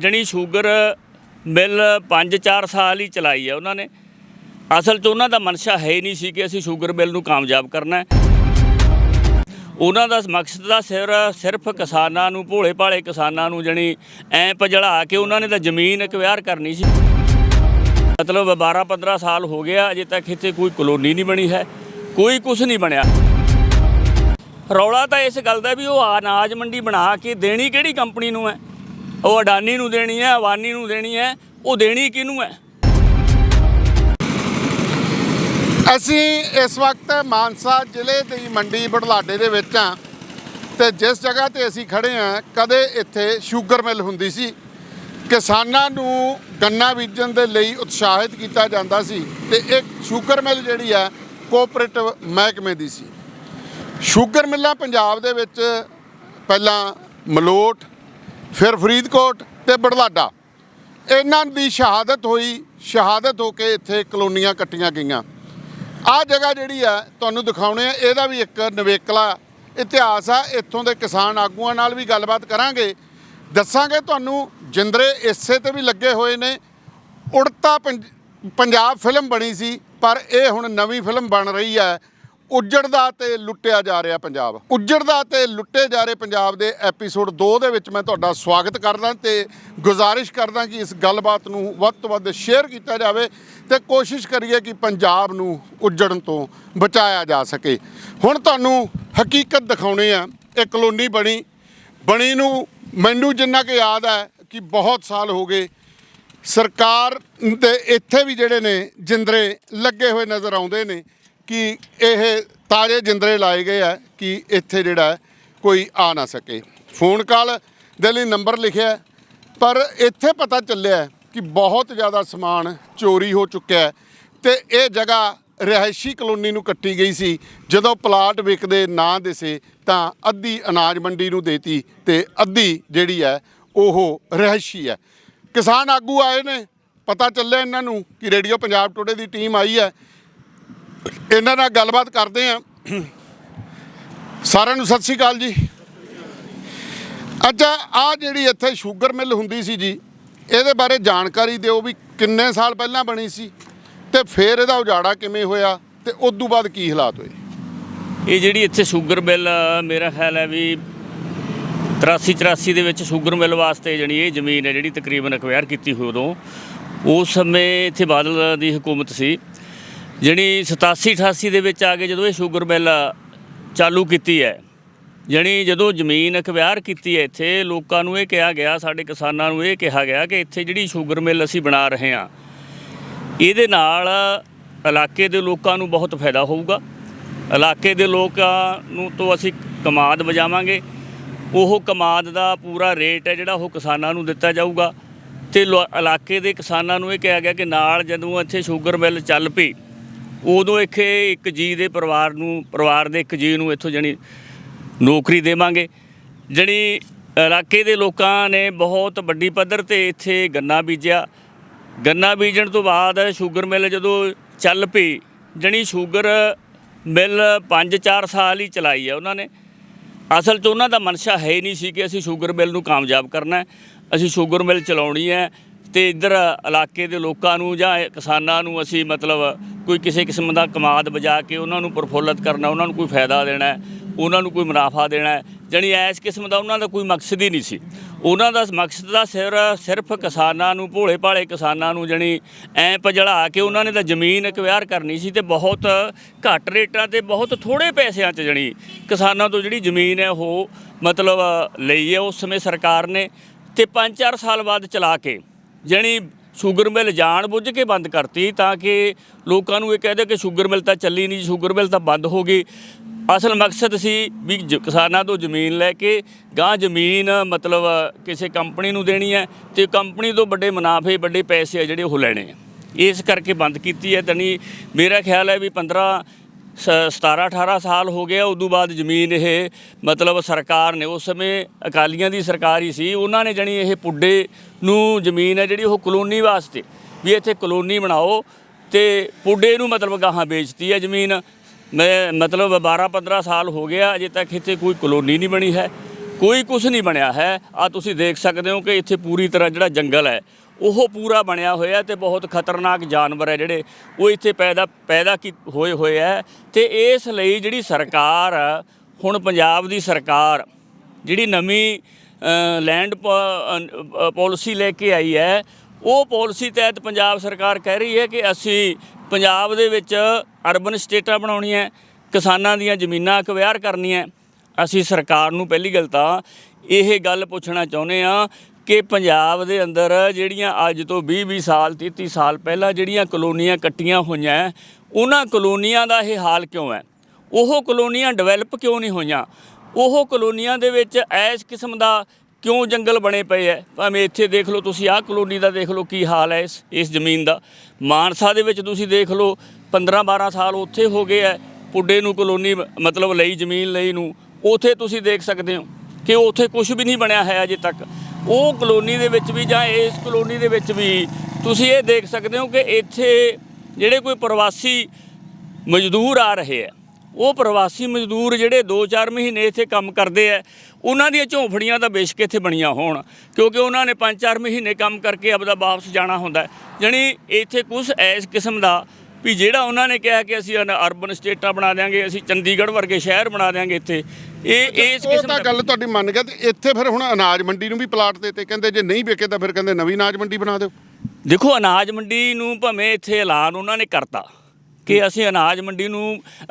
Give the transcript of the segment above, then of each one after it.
ਜਣੀ sugar mill 5-4 ਸਾਲ ਹੀ ਚਲਾਈ ਹੈ ਉਹਨਾਂ ਨੇ। ਅਸਲ 'ਚ ਉਹਨਾਂ ਦਾ ਮਨਸ਼ਾ ਹੈ ਹੀ ਨਹੀਂ ਸੀ ਕਿ ਅਸੀਂ ਸ਼ੂਗਰ ਮਿਲ ਨੂੰ ਕਾਮਯਾਬ ਕਰਨਾ ਹੈ। ਉਹਨਾਂ ਦਾ ਮਕਸਦ ਦਾ ਸਿਰ ਸਿਰਫ ਕਿਸਾਨਾਂ ਨੂੰ ਭੋਲੇ ਭਾਲੇ ਕਿਸਾਨਾਂ ਨੂੰ ਜਣੀ ਐ ਪਜੜਾ ਕੇ ਉਹਨਾਂ ਨੇ ਤਾਂ ਜ਼ਮੀਨ ਅਕਵਾਇਰ ਕਰਨੀ ਸੀ। ਮਤਲਬ 12 15 ਸਾਲ ਹੋ ਗਿਆ ਅਜੇ ਤੱਕ ਇੱਥੇ ਕੋਈ ਕਲੋਨੀ ਨਹੀਂ ਬਣੀ ਹੈ, ਕੋਈ ਕੁਝ ਨਹੀਂ ਬਣਿਆ। ਰੌਲਾ ਤਾਂ ਇਸ ਗੱਲ ਦਾ ਵੀ ਉਹ ਅਨਾਜ ਮੰਡੀ ਬਣਾ ਕੇ ਦੇਣੀ ਕਿਹੜੀ ਕੰਪਨੀ ਨੂੰ ਹੈ? ਉਹ ਅਡਾਨੀ ਨੂੰ ਦੇਣੀ ਹੈ, ਅਵਾਨੀ ਨੂੰ ਦੇਣੀ ਹੈ, ਉਹ ਦੇਣੀ ਕਿਹਨੂੰ ਹੈ? ਅਸੀਂ ਇਸ ਵਕਤ ਮਾਨਸਾ ਜ਼ਿਲ੍ਹੇ ਦੀ ਮੰਡੀ ਬੜਲਾਡੇ ਦੇ ਵਿੱਚ ਆ ਤੇ ਜਿਸ ਜਗ੍ਹਾ ਤੇ ਅਸੀਂ ਖੜੇ ਆ ਕਦੇ ਇੱਥੇ ਸ਼ੂਗਰ ਮਿਲ ਹੁੰਦੀ ਸੀ। ਕਿਸਾਨਾਂ ਨੂੰ ਗੰਨਾ ਬੀਜਣ ਦੇ ਲਈ ਉਤਸ਼ਾਹਿਤ ਕੀਤਾ ਜਾਂਦਾ ਸੀ ਤੇ ਇੱਕ ਸ਼ੂਗਰ ਮਿਲ ਜਿਹੜੀ ਆ ਕੋਆਪਰੇਟਿਵ ਮਹਿਕਮੇ ਦੀ ਸੀ। ਸ਼ੂਗਰ ਮਿੱਲਾਂ ਪੰਜਾਬ ਦੇ ਵਿੱਚ ਪਹਿਲਾਂ ਮਲੋਟ ਫਿਰ ਫਰੀਦਕੋਟ ਤੇ ਬੜਲਾਡਾ। ਇਹਨਾਂ ਦੀ ਸ਼ਹਾਦਤ ਹੋਈ, ਸ਼ਹਾਦਤ ਹੋ ਕੇ ਇੱਥੇ ਕਲੋਨੀਆਂ ਕੱਟੀਆਂ ਗਈਆਂ। ਆਹ ਜਗ੍ਹਾ ਜਿਹੜੀ ਆ, ਤੁਹਾਨੂੰ ਦਿਖਾਉਣੇ ਆ, ਇਹਦਾ ਵੀ ਇੱਕ ਨਵੇਕਲਾ ਇਤਿਹਾਸ ਆ। ਇੱਥੋਂ ਦੇ ਕਿਸਾਨ ਆਗੂਆਂ ਨਾਲ ਵੀ ਗੱਲਬਾਤ ਕਰਾਂਗੇ। ਦੱਸਾਂਗੇ ਤੁਹਾਨੂੰ, ਜਿੰਦਰੇ ਇਸੇ ਤੇ ਵੀ ਲੱਗੇ ਹੋਏ ਨੇ। ਉੜਤਾ ਪੰਜ- ਪੰਜਾਬ ਫਿਲਮ ਬਣੀ ਸੀ, ਪਰ ਇਹ ਹੁਣ ਨਵੀਂ ਫਿਲਮ ਬਣ ਰਹੀ ਹੈ ਉੱਜੜਦਾ ਤੇ ਲੁੱਟਿਆ ਜਾ ਰਿਹਾ ਪੰਜਾਬ। ਉੱਜੜਦਾ ਤੇ ਲੁੱਟੇ ਜਾ ਰਹੇ ਪੰਜਾਬ ਦੇ ਐਪੀਸੋਡ 2 ਦੇ ਵਿੱਚ ਮੈਂ ਤੁਹਾਡਾ ਸਵਾਗਤ ਕਰਦਾ ਤੇ ਗੁਜ਼ਾਰਿਸ਼ ਕਰਦਾ ਕਿ ਇਸ ਗੱਲਬਾਤ ਨੂੰ ਵੱਧ ਤੋਂ ਵੱਧ ਸ਼ੇਅਰ ਕੀਤਾ ਜਾਵੇ ਤੇ ਕੋਸ਼ਿਸ਼ ਕਰੀਏ ਕਿ ਪੰਜਾਬ ਨੂੰ ਉੱਜੜਨ ਤੋਂ ਬਚਾਇਆ ਜਾ ਸਕੇ। ਹੁਣ ਤੁਹਾਨੂੰ ਹਕੀਕਤ ਦਿਖਾਉਣੀ ਆ, ਇਹ ਕਲੋਨੀ ਬਣੀ। ਬਣੀ ਨੂੰ ਮੈਨੂੰ ਜਿੰਨਾ ਕਿ ਯਾਦ ਹੈ ਕਿ ਬਹੁਤ ਸਾਲ ਹੋ ਗਏ। ਸਰਕਾਰ ਦੇ ਇੱਥੇ ਵੀ ਜਿਹੜੇ ਨੇ ਜਿੰਦਰੇ ਲੱਗੇ ਹੋਏ ਨਜ਼ਰ ਆਉਂਦੇ ਨੇ। ਕਿ ਇਹ ਤਾਜ਼ੇ ਜਿੰਦਰੇ ਲਾਏ ਗਏ ਆ ਕਿ ਇੱਥੇ ਜਿਹੜਾ ਕੋਈ ਆ ਨਾ ਸਕੇ। ਫੋਨ ਕਾਲ ਦੇ ਲਈ ਨੰਬਰ ਲਿਖਿਆ ਪਰ ਇੱਥੇ ਪਤਾ ਚੱਲਿਆ ਕਿ ਬਹੁਤ ਜ਼ਿਆਦਾ ਸਮਾਨ ਚੋਰੀ ਹੋ ਚੁੱਕਿਆ ਹੈ ਤੇ ਇਹ ਜਗ੍ਹਾ ਰਿਹਾਇਸ਼ੀ ਕਲੋਨੀ ਨੂੰ ਕੱਟੀ ਗਈ ਸੀ। ਜਦੋਂ ਪਲਾਟ ਵਿਕਦੇ ਨਾ ਦਿਸੇ ਤਾਂ ਅੱਧੀ ਅਨਾਜ ਮੰਡੀ ਨੂੰ ਦੇਤੀ ਤੇ ਅੱਧੀ ਜਿਹੜੀ ਹੈ ਉਹ ਰਿਹਾਇਸ਼ੀ ਹੈ। ਕਿਸਾਨ ਆਗੂ ਆਏ ਨੇ, ਪਤਾ ਚੱਲਿਆ ਇਹਨਾਂ ਨੂੰ ਕਿ ਰੇਡੀਓ ਪੰਜਾਬ ਟੁਡੇ ਦੀ ਟੀਮ ਆਈ ਹੈ ਇਹਨਾਂ ਨਾਲ ਗੱਲਬਾਤ ਕਰਦੇ ਆ ਸਾਰਿਆਂ ਨੂੰ ਸਤਿ ਸ਼੍ਰੀ ਅਕਾਲ ਜੀ। ਅੱਛਾ, ਆ ਜਿਹੜੀ ਇੱਥੇ ਸ਼ੂਗਰ ਮਿਲ ਹੁੰਦੀ ਸੀ ਜੀ, ਇਹਦੇ ਬਾਰੇ ਜਾਣਕਾਰੀ ਦਿਓ ਵੀ ਕਿੰਨੇ ਸਾਲ ਪਹਿਲਾਂ ਬਣੀ ਸੀ ਤੇ ਫਿਰ ਇਹਦਾ ਉਜਾੜਾ ਕਿਵੇਂ ਹੋਇਆ ਤੇ ਉਸ ਤੋਂ ਬਾਅਦ ਕੀ ਹਾਲਾਤ ਹੋਏ? ਇਹ ਜਿਹੜੀ ਇੱਥੇ ਸ਼ੂਗਰ ਮਿਲ, ਮੇਰਾ ਖਿਆਲ ਹੈ ਵੀ 83 84 ਦੇ ਵਿੱਚ ਸ਼ੂਗਰ ਮਿਲ ਵਾਸਤੇ ਜਣੀ ਇਹ ਜ਼ਮੀਨ ਹੈ ਜਿਹੜੀ ਤਕਰੀਬਨ ਅਕਵਾਇਰ ਕੀਤੀ ਹੋਈ ਉਦੋਂ, ਉਸ ਸਮੇਂ ਇੱਥੇ ਬਾਦਲ ਦੀ ਹਕੂਮਤ ਸੀ। ਜਿਹੜੀ 87 88 ਦੇ ਵਿੱਚ ਆ ਕੇ ਜਦੋਂ ਇਹ ਸ਼ੂਗਰ ਮਿਲ ਚਾਲੂ ਕੀਤੀ ਹੈ ਜਣੀ ਜਦੋਂ ਜ਼ਮੀਨ ਅਕਵਾਇਰ ਕੀਤੀ ਹੈ ਇੱਥੇ, ਲੋਕਾਂ ਨੂੰ ਇਹ ਕਿਹਾ ਗਿਆ, ਸਾਡੇ ਕਿਸਾਨਾਂ ਨੂੰ ਇਹ ਕਿਹਾ ਗਿਆ ਕਿ ਇੱਥੇ ਜਿਹੜੀ ਸ਼ੂਗਰ ਮਿਲ ਅਸੀਂ ਬਣਾ ਰਹੇ ਹਾਂ, ਇਹਦੇ ਨਾਲ ਇਲਾਕੇ ਦੇ ਲੋਕਾਂ ਨੂੰ ਬਹੁਤ ਫਾਇਦਾ ਹੋਊਗਾ। ਇਲਾਕੇ ਦੇ ਲੋਕਾਂ ਨੂੰ ਤੋਂ ਅਸੀਂ ਕਮਾਦ ਵਜਾਵਾਂਗੇ। ਉਹ ਕਮਾਦ ਦਾ ਪੂਰਾ ਰੇਟ ਹੈ ਜਿਹੜਾ ਉਹ ਕਿਸਾਨਾਂ ਨੂੰ ਦਿੱਤਾ ਜਾਊਗਾ। ਤੇ ਲੋ- ਇਲਾਕੇ ਦੇ ਕਿਸਾਨਾਂ ਨੂੰ ਇਹ ਕਿਹਾ ਗਿਆ ਕਿ ਨਾਲ ਜਦੋਂ ਇੱਥੇ ਸ਼ੂਗਰ ਮਿਲ ਚੱਲ ਪਈ ਉਦੋਂ ਇੱਥੇ ਇੱਕ ਜੀ ਦੇ ਪਰਿਵਾਰ ਨੂੰ, ਪਰਿਵਾਰ ਦੇ ਇੱਕ ਜੀ ਨੂੰ ਇੱਥੋਂ ਜਣੀ ਨੌਕਰੀ ਦੇਵਾਂਗੇ। ਜਿਹੜੀ ਇਲਾਕੇ ਦੇ ਲੋਕਾਂ ਨੇ ਬਹੁਤ ਵੱਡੀ ਪੱਧਰ ਤੇ ਇੱਥੇ ਗੰਨਾ ਬੀਜਿਆ। ਗੰਨਾ ਬੀਜਣ ਤੋਂ ਬਾਅਦ ਸ਼ੂਗਰ ਮਿਲ ਜਦੋਂ ਚੱਲ ਪਈ, ਜਣੀ ਸ਼ੂਗਰ ਮਿਲ 5-4 ਸਾਲ ਹੀ ਚਲਾਈ ਹੈ ਉਹਨਾਂ ਨੇ। ਅਸਲ 'ਚ ਉਹਨਾਂ ਦਾ ਮਨਸ਼ਾ ਹੈ ਹੀ ਨਹੀਂ ਸੀ ਕਿ ਅਸੀਂ ਸ਼ੂਗਰ ਮਿਲ ਨੂੰ ਕਾਮਯਾਬ ਕਰਨਾ ਅਸੀਂ ਸ਼ੂਗਰ ਮਿਲ ਚਲਾਉਣੀ ਹੈ ਤੇ ਇੱਧਰ ਇਲਾਕੇ ਦੇ ਲੋਕਾਂ ਨੂੰ ਜਾਂ ਕਿਸਾਨਾਂ ਨੂੰ ਅਸੀਂ ਮਤਲਬ ਕੋਈ ਕਿਸੇ ਕਿਸਮ ਦਾ ਕਮਾਦ ਬਜਾ ਕੇ ਉਹਨਾਂ ਨੂੰ ਪ੍ਰਫੁੱਲਤ ਕਰਨਾ, ਉਹਨਾਂ ਨੂੰ ਕੋਈ ਫਾਇਦਾ ਦੇਣਾ ਉਹਨਾਂ ਨੂੰ ਕੋਈ ਮੁਨਾਫਾ ਦੇਣਾ ਹੈ। ਜਾਣੀ ਐਸ ਕਿਸਮ ਦਾ ਉਹਨਾਂ ਦਾ ਕੋਈ ਮਕਸਦ ਹੀ ਨਹੀਂ ਸੀ ਉਹਨਾਂ ਦਾ ਮਕਸਦ ਦਾ ਸਿਰ, ਸਿਰਫ ਕਿਸਾਨਾਂ ਨੂੰ ਭੋਲੇ ਭਾਲੇ ਕਿਸਾਨਾਂ ਨੂੰ ਜਣੀ ਐ ਪਜੜਾ ਕੇ ਉਹਨਾਂ ਨੇ ਤਾਂ ਜ਼ਮੀਨ ਅਕਵਾਇਰ ਕਰਨੀ ਸੀ ਤੇ ਬਹੁਤ ਘੱਟ ਰੇਟਾਂ ਤੇ ਬਹੁਤ ਥੋੜੇ ਪੈਸਿਆਂ 'ਚ ਜਣੀ ਕਿਸਾਨਾਂ ਤੋਂ ਜਿਹੜੀ ਜ਼ਮੀਨ ਹੈ ਉਹ ਮਤਲਬ ਲਈ ਹੈ, ਉਸ ਸਮੇਂ ਸਰਕਾਰ ਨੇ ਤੇ 5-4 ਸਾਲ ਬਾਅਦ ਚਲਾ ਕੇ ਜਣੀ ਸ਼ੂਗਰ ਮਿਲ ਜਾਣ ਬੁੱਝ ਕੇ ਬੰਦ ਕਰਤੀ ਤਾਂ ਕਿ ਲੋਕਾਂ ਨੂੰ ਇਹ ਕਹਦੇ ਕਿ ਸ਼ੂਗਰ ਮਿਲ ਤਾਂ ਚੱਲੀ ਨਹੀਂ, ਸ਼ੂਗਰ ਮਿਲ ਤਾਂ ਬੰਦ ਹੋ ਗਈ। ਅਸਲ ਮਕਸਦ ਸੀ ਵੀ ਜ- ਕਿਸਾਨਾਂ ਤੋਂ ਜ਼ਮੀਨ ਲੈ ਕੇ ਗਾਂ ਜ਼ਮੀਨ ਮਤਲਬ ਕਿਸੇ ਕੰਪਨੀ ਨੂੰ ਦੇਣੀ ਹੈ ਤੇ ਕੰਪਨੀ ਤੋਂ ਵੱਡੇ ਮੁਨਾਫੇ, ਵੱਡੇ ਪੈਸੇ ਆ ਜਿਹੜੇ ਉਹ ਲੈਣੇ ਆ। ਇਸ ਕਰਕੇ ਬੰਦ ਕੀਤੀ ਹੈ। ਤਨੀ ਮੇਰਾ ਖਿਆਲ ਹੈ ਵੀ 15 17 18 ਸਾਲ ਹੋ ਗਿਆ ਉਦੋਂ ਬਾਅਦ ਜ਼ਮੀਨ ਇਹ ਮਤਲਬ ਸਰਕਾਰ ਨੇ ਉਸ ਸਮੇਂ ਅਕਾਲੀਆਂ ਦੀ ਸਰਕਾਰ ਹੀ ਸੀ, ਉਹਨਾਂ ਨੇ ਜਣੀ ਇਹ ਪੁੱਡੇ ਨੂੰ ਜ਼ਮੀਨ ਹੈ ਜਿਹੜੀ ਉਹ ਕਲੋਨੀ ਵਾਸਤੇ ਵੀ ਇੱਥੇ ਕਲੋਨੀ ਬਣਾਓ ਤੇ ਪੁੱਡੇ ਨੂੰ ਮਤਲਬ ਗਾਹਾਂ ਵੇਚਤੀ ਹੈ ਜ਼ਮੀਨ। ਮੈਂ ਮਤਲਬ 12 15 ਸਾਲ ਹੋ ਗਿਆ, ਅਜੇ ਤੱਕ ਇੱਥੇ ਕੋਈ ਕਲੋਨੀ ਨਹੀਂ ਬਣੀ ਹੈ, ਕੋਈ ਕੁਝ ਨਹੀਂ ਬਣਿਆ ਹੈ। ਆ ਤੁਸੀਂ ਦੇਖ ਸਕਦੇ ਹੋ ਕਿ ਇੱਥੇ ਪੂਰੀ ਤਰ੍ਹਾਂ ਜਿਹੜਾ ਜੰਗਲ ਹੈ ਉਹ ਪੂਰਾ ਬਣਿਆ ਹੋਇਆ ਤੇ ਬਹੁਤ ਖਤਰਨਾਕ ਜਾਨਵਰ ਹੈ ਜਿਹੜੇ ਉਹ ਇੱਥੇ ਪੈਦਾ ਪੈਦਾ ਕੀ, ਹੋਏ ਹੋਏ ਹੈ ਤੇ ਇਸ ਲਈ ਜਿਹੜੀ ਸਰਕਾਰ ਹੁਣ ਪੰਜਾਬ ਦੀ ਸਰਕਾਰ ਜਿਹੜੀ ਨਵੀਂ ਲੈਂਡ ਪਾਲਿਸੀ ਲੈ ਕੇ ਆਈ ਹੈ, ਉਹ ਪਾਲਿਸੀ ਤਹਿਤ ਪੰਜਾਬ ਸਰਕਾਰ ਕਹਿ ਰਹੀ ਹੈ ਕਿ ਅਸੀਂ ਪੰਜਾਬ ਦੇ ਵਿੱਚ ਅਰਬਨ ਸਟੇਟਾਂ ਬਣਾਉਣੀਆਂ, ਕਿਸਾਨਾਂ ਦੀਆਂ ਜ਼ਮੀਨਾਂ ਅਕਵਾਇਰ ਕਰਨੀਆਂ। ਅਸੀਂ ਸਰਕਾਰ ਨੂੰ ਪਹਿਲੀ ਗੱਲ ਤਾਂ ਇਹ ਗੱਲ ਪੁੱਛਣਾ ਚਾਹੁੰਦੇ ਆ ਕਿ ਪੰਜਾਬ ਦੇ ਅੰਦਰ ਜਿਹੜੀਆਂ ਅੱਜ ਤੋਂ 20 20 ਸਾਲ 30 30 ਸਾਲ ਪਹਿਲਾਂ ਜਿਹੜੀਆਂ ਕਲੋਨੀਆਂ ਕੱਟੀਆਂ ਹੋਈਆਂ ਉਹਨਾਂ ਕਲੋਨੀਆਂ ਦਾ ਇਹ ਹਾਲ ਕਿਉਂ ਹੈ ਉਹ ਕਲੋਨੀਆਂ ਡਿਵੈਲਪ ਕਿਉਂ ਨਹੀਂ ਹੋਈਆਂ? ਉਹ ਕਲੋਨੀਆਂ ਦੇ ਵਿੱਚ ਇਸ ਕਿਸਮ ਦਾ ਕਿਉਂ ਜੰਗਲ ਬਣੇ ਪਏ ਐ? ਭਾਵੇਂ ਇੱਥੇ ਦੇਖ ਲਓ ਤੁਸੀਂ ਆਹ ਕਲੋਨੀ ਦਾ ਦੇਖ ਲਓ ਕੀ ਹਾਲ ਹੈ ਇਸ ਇਸ ਜ਼ਮੀਨ ਦਾ। ਮਾਨਸਾ ਦੇ ਵਿੱਚ ਤੁਸੀਂ ਦੇਖ ਲਓ 15 12 ਸਾਲ ਉੱਥੇ ਹੋ ਗਏ ਐ, ਪੁੱਡੇ ਨੂੰ ਕਲੋਨੀ ਮਤਲਬ ਲਈ ਜ਼ਮੀਨ ਲਈ ਨੂੰ। ਉਥੇ ਤੁਸੀਂ ਦੇਖ ਸਕਦੇ ਹੋ ਕਿ ਉੱਥੇ ਕੁਝ ਵੀ ਨਹੀਂ ਬਣਿਆ ਹੈ ਅਜੇ ਤੱਕ। ਉਹ ਕਲੋਨੀ ਦੇ ਵਿੱਚ ਵੀ ਜਾਂ ਇਸ ਕਲੋਨੀ ਦੇ ਵਿੱਚ ਵੀ, ਤੁਸੀਂ ਇਹ ਦੇਖ ਸਕਦੇ ਹੋ ਕਿ ਇੱਥੇ ਜਿਹੜੇ ਕੋਈ ਪ੍ਰਵਾਸੀ ਮਜ਼ਦੂਰ ਆ ਰਹੇ ਆ, ਉਹ ਪ੍ਰਵਾਸੀ ਮਜ਼ਦੂਰ ਜਿਹੜੇ 2-4 ਮਹੀਨੇ ਇੱਥੇ ਕੰਮ ਕਰਦੇ ਆ, ਉਹਨਾਂ ਦੀਆਂ ਝੌਂਫੜੀਆਂ ਤਾਂ ਬੇਸ਼ੱਕ ਇੱਥੇ ਬਣੀਆਂ ਹੋਣ, ਕਿਉਂਕਿ ਉਹਨਾਂ ਨੇ 5-4 ਮਹੀਨੇ ਕੰਮ ਕਰਕੇ ਆਪਦਾ ਵਾਪਸ ਜਾਣਾ ਹੁੰਦਾ ਹੈ। ਜਾਣੀ ਇੱਥੇ ਕੁਝ ਐਸ ਕਿਸਮ ਦਾ ਵੀ ਜਿਹੜਾ ਉਹਨਾਂ ਨੇ ਕਿਹਾ ਕਿ ਅਸੀਂ ਅਰਬਨ ਸਟੇਟਾਂ ਬਣਾ ਦਿਆਂਗੇ, ਅਸੀਂ ਚੰਡੀਗੜ੍ਹ ਵਰਗੇ ਸ਼ਹਿਰ ਬਣਾ ਦਿਆਂਗੇ ਇੱਥੇ ਇਹ ਇਸ ਉਹ ਕਿਸਮ ਤਾਂ ਦਾ ਗੱਲ ਤੁਹਾਡੀ ਮੰਨ ਗਿਆ ਤੇ ਇੱਥੇ ਫਿਰ ਹੁਣ ਅਨਾਜ ਮੰਡੀ ਨੂੰ ਵੀ ਪਲਾਟ ਦੇ ਤੇ ਕਹਿੰਦੇ ਜੇ ਨਹੀਂ ਵਿਕੇ ਤਾਂ ਫਿਰ ਕਹਿੰਦੇ ਨਵੀਂ ਅਨਾਜ ਮੰਡੀ ਬਣਾ ਦਿਓ। ਦੇਖੋ ਅਨਾਜ ਮੰਡੀ ਨੂੰ ਭਾਵੇਂ ਇੱਥੇ ਐਲਾਨ ਉਹਨਾਂ ਨੇ ਕਰਤਾ ਕਿ ਅਸੀਂ ਅਨਾਜ ਮੰਡੀ ਨੂੰ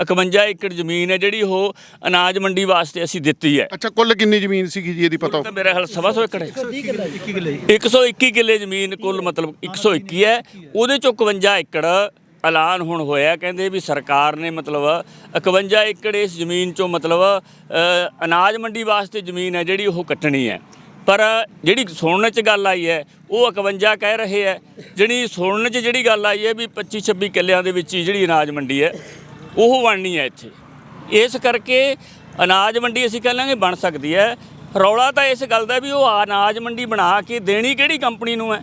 51 ਏਕੜ ਜ਼ਮੀਨ ਹੈ ਜਿਹੜੀ ਉਹ ਅਨਾਜ ਮੰਡੀ ਵਾਸਤੇ ਅਸੀਂ ਦਿੱਤੀ ਹੈ। ਅੱਛਾ ਕੁੱਲ ਕਿੰਨੀ ਜ਼ਮੀਨ ਸੀਗੀ ਜੀ ਇਹਦੀ ਪਤਾ ਤਾਂ ਮੇਰੇ ਹਾਲ ਸਵਾ ਸੌ ਏਕੜ ਹੈ। 121 ਕਿੱਲੇ। ਜ਼ਮੀਨ ਕੁੱਲ ਮਤਲਬ 121 ਹੈ। ਉਹਦੇ ਚੋਂ 51 ਏਕੜ ਐਲਾਨ ਹੁਣ ਹੋਇਆ, ਕਹਿੰਦੇ ਵੀ ਸਰਕਾਰ ਨੇ ਮਤਲਬ 51 ਏਕੜ ਇਸ ਜ਼ਮੀਨ ਚੋਂ ਮਤਲਬ ਅਨਾਜ ਮੰਡੀ ਵਾਸਤੇ ਜ਼ਮੀਨ ਹੈ ਜਿਹੜੀ ਉਹ ਕੱਟਣੀ ਹੈ। ਪਰ ਜਿਹੜੀ ਸੁਣਨ ਚ ਗੱਲ ਆਈ ਹੈ, ਉਹ 51 ਕਹਿ ਰਹੇ ਹੈ। ਜਿਹੜੀ ਸੁਣਨ ਚ ਜਿਹੜੀ ਗੱਲ ਆਈ ਹੈ ਵੀ 25 26 ਕਿੱਲਿਆਂ ਦੇ ਵਿੱਚ ਹੀ ਜਿਹੜੀ ਅਨਾਜ ਮੰਡੀ ਹੈ, ਉਹ ਬਣਨੀ ਹੈ ਇੱਥੇ। ਇਸ ਕਰਕੇ ਅਨਾਜ ਮੰਡੀ ਅਸੀਂ ਕਹਿ ਲਾਂਗੇ ਬਣ ਸਕਦੀ ਹੈ। ਰੌਲਾ ਤਾਂ ਇਸ ਗੱਲ ਦਾ ਵੀ ਉਹ ਅਨਾਜ ਮੰਡੀ ਬਣਾ ਕੇ ਦੇਣੀ ਕਿਹੜੀ ਕੰਪਨੀ ਨੂੰ ਹੈ?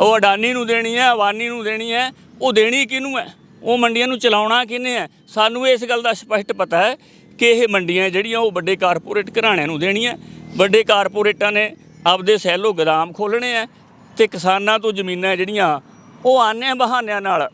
ਉਹ ਅਡਾਨੀ ਨੂੰ ਦੇਣੀ ਹੈ ਅਵਾਨੀ ਨੂੰ ਦੇਣੀ ਹੈ ਉਹ ਦੇਣੀ ਕਿਹਨੂੰ ਹੈ? ਉਹ ਮੰਡੀਆਂ ਨੂੰ ਚਲਾਉਣਾ ਕਿਹਨੇ ਹੈ? ਸਾਨੂੰ ਇਸ ਗੱਲ ਦਾ ਸਪਸ਼ਟ ਪਤਾ ਹੈ ਕਿ ਇਹ ਮੰਡੀਆਂ ਜਿਹੜੀਆਂ ਉਹ ਵੱਡੇ ਕਾਰਪੋਰੇਟ ਘਰਾਣਿਆਂ ਨੂੰ ਦੇਣੀਆਂ। ਵੱਡੇ ਕਾਰਪੋਰੇਟਾਂ ਨੇ ਆਪਦੇ ਸੈਲੋ ਗੋਦਾਮ ਖੋਲਣੇ ਆ ਤੇ ਕਿਸਾਨਾਂ ਤੋਂ ਜ਼ਮੀਨਾਂ ਜਿਹੜੀਆਂ ਉਹ ਆਨੇ ਬਹਾਨਿਆਂ ਨਾਲ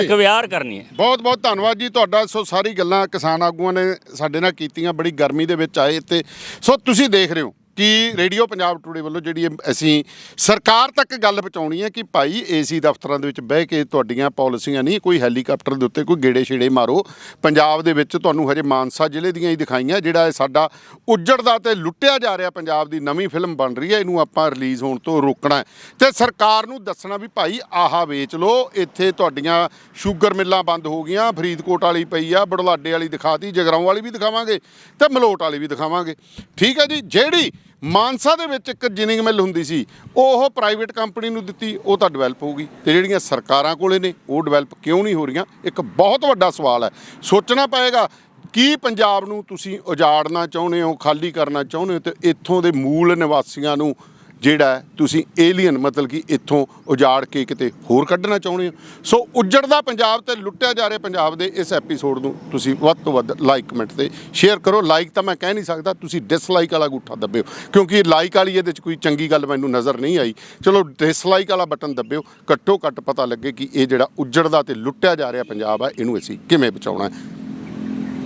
ਅਕਵਿਆਰ ਕਰਨੀ ਹੈ ਬਹੁਤ ਬਹੁਤ ਧੰਨਵਾਦ ਜੀ ਤੁਹਾਡਾ। ਸੋ ਸਾਰੀ ਗੱਲਾਂ ਕਿਸਾਨ ਆਗੂਆਂ ਨੇ ਸਾਡੇ ਨਾਲ ਕੀਤੀਆਂ। ਬੜੀ ਗਰਮੀ ਦੇ ਵਿੱਚ ਆਏ ਤੇ ਸੋ ਤੁਸੀਂ ਦੇਖ ਰਹੇ ਹੋ ਕਿ ਰੇਡੀਓ ਪੰਜਾਬ ਟੂਡੇ ਵੱਲੋਂ ਜਿਹੜੀ ਅਸੀਂ ਸਰਕਾਰ ਤੱਕ ਗੱਲ ਪਹੁੰਚਾਉਣੀ ਹੈ ਕਿ ਭਾਈ ਏਸੀ ਦਫ਼ਤਰਾਂ ਦੇ ਵਿੱਚ ਬਹਿ ਕੇ ਤੁਹਾਡੀਆਂ ਪਾਲਿਸੀਆਂ ਨਹੀਂ, ਕੋਈ ਹੈਲੀਕਾਪਟਰ ਦੇ ਉੱਤੇ ਕੋਈ ਗੇੜੇ ਛੇੜੇ ਮਾਰੋ। ਪੰਜਾਬ ਦੇ ਵਿੱਚ ਤੁਹਾਨੂੰ ਹਜੇ ਮਾਨਸਾ ਜ਼ਿਲ੍ਹੇ ਦੀਆਂ ਹੀ ਦਿਖਾਈਆਂ, ਜਿਹੜਾ ਇਹ ਸਾਡਾ ਉੱਜੜਦਾ ਤੇ ਲੁੱਟਿਆ ਜਾ ਰਿਹਾ ਪੰਜਾਬ ਦੀ ਨਵੀਂ ਫਿਲਮ ਬਣ ਰਹੀ ਹੈ, ਇਹਨੂੰ ਆਪਾਂ ਰਿਲੀਜ਼ ਹੋਣ ਤੋਂ ਰੋਕਣਾ ਹੈ। ਤੇ ਸਰਕਾਰ ਨੂੰ ਦੱਸਣਾ ਵੀ ਭਾਈ ਆਹਾ ਵੇਚ ਲਓ, ਇੱਥੇ ਤੁਹਾਡੀਆਂ ਸ਼ੂਗਰ ਮਿੱਲਾਂ ਬੰਦ ਹੋ ਗਈਆਂ, ਫਰੀਦਕੋਟ ਵਾਲੀ ਪਈ ਆ, ਬੜਲਾਡੇ ਵਾਲੀ ਦਿਖਾਤੀ, ਜਗਰਾਉਂ ਵਾਲੀ ਵੀ ਦਿਖਾਵਾਂਗੇ ਤੇ ਮਲੋਟ ਵਾਲੀ ਵੀ ਦਿਖਾਵਾਂਗੇ। ਠੀਕ ਹੈ ਜੀ, ਜਿਹੜੀ ਮਾਨਸਾ ਦੇ ਵਿੱਚ ਇੱਕ ਜਿਨਿੰਗ ਮਿੱਲ ਹੁੰਦੀ ਸੀ, ਉਹ ਪ੍ਰਾਈਵੇਟ ਕੰਪਨੀ ਨੂੰ ਦਿੱਤੀ, ਉਹ ਤਾਂ ਡਿਵੈਲਪ ਹੋਊਗੀ। ਤੇ ਜਿਹੜੀਆਂ ਸਰਕਾਰਾਂ ਕੋਲੇ ਨੇ, ਉਹ ਡਿਵੈਲਪ ਕਿਉਂ ਨਹੀਂ ਹੋ ਰਹੀਆਂ? ਇੱਕ ਬਹੁਤ ਵੱਡਾ ਸਵਾਲ ਹੈ। ਸੋਚਣਾ ਪਏਗਾ ਕੀ ਪੰਜਾਬ ਨੂੰ ਤੁਸੀਂ ਉਜਾੜਨਾ ਚਾਹੁੰਦੇ ਹੋ, ਖਾਲੀ ਕਰਨਾ ਚਾਹੁੰਦੇ ਹੋ, ਤੇ ਇੱਥੋਂ ਦੇ ਮੂਲ ਨਿਵਾਸੀਆਂ ਨੂੰ ਜਿਹੜਾ ਤੁਸੀਂ ਏਲੀਅਨ ਮਤਲਬ ਕਿ ਇੱਥੋਂ ਉਜਾੜ ਕੇ ਕਿਤੇ ਹੋਰ ਕੱਢਣਾ ਚਾਹੁੰਦੇ ਹੋ। ਸੋ ਉੱਜੜਦਾ ਪੰਜਾਬ ਤੇ ਲੁੱਟਿਆ ਜਾ ਰਿਹਾ ਪੰਜਾਬ ਦੇ ਇਸ ਐਪੀਸੋਡ ਨੂੰ। ਤੁਸੀਂ ਵੱਧ ਤੋਂ ਵੱਧ ਲਾਈਕ ਕਮੈਂਟ ਤੇ ਸ਼ੇਅਰ ਕਰੋ। ਲਾਈਕ ਤਾਂ ਮੈਂ ਕਹਿ ਨਹੀਂ ਸਕਦਾ, ਤੁਸੀਂ ਡਿਸਲਾਈਕ ਵਾਲਾ ਅੰਗੂਠਾ ਦੱਬਿਓ। ਕਿਉਂਕਿ ਲਾਈਕ ਵਾਲੀ ਇਹਦੇ 'ਚ ਕੋਈ ਚੰਗੀ ਗੱਲ ਮੈਨੂੰ ਨਜ਼ਰ ਨਹੀਂ ਆਈ। ਚਲੋ ਡਿਸਲਾਈਕ ਵਾਲਾ ਬਟਨ ਦੱਬਿਓ। ਘੱਟੋ ਘੱਟ ਪਤਾ ਲੱਗੇ ਕਿ ਇਹ ਜਿਹੜਾ ਉੱਜੜਦਾ ਤੇ ਲੁੱਟਿਆ ਜਾ ਰਿਹਾ ਪੰਜਾਬ ਹੈ, ਇਹਨੂੰ ਅਸੀਂ ਕਿਵੇਂ ਬਚਾਉਣਾ ਹੈ।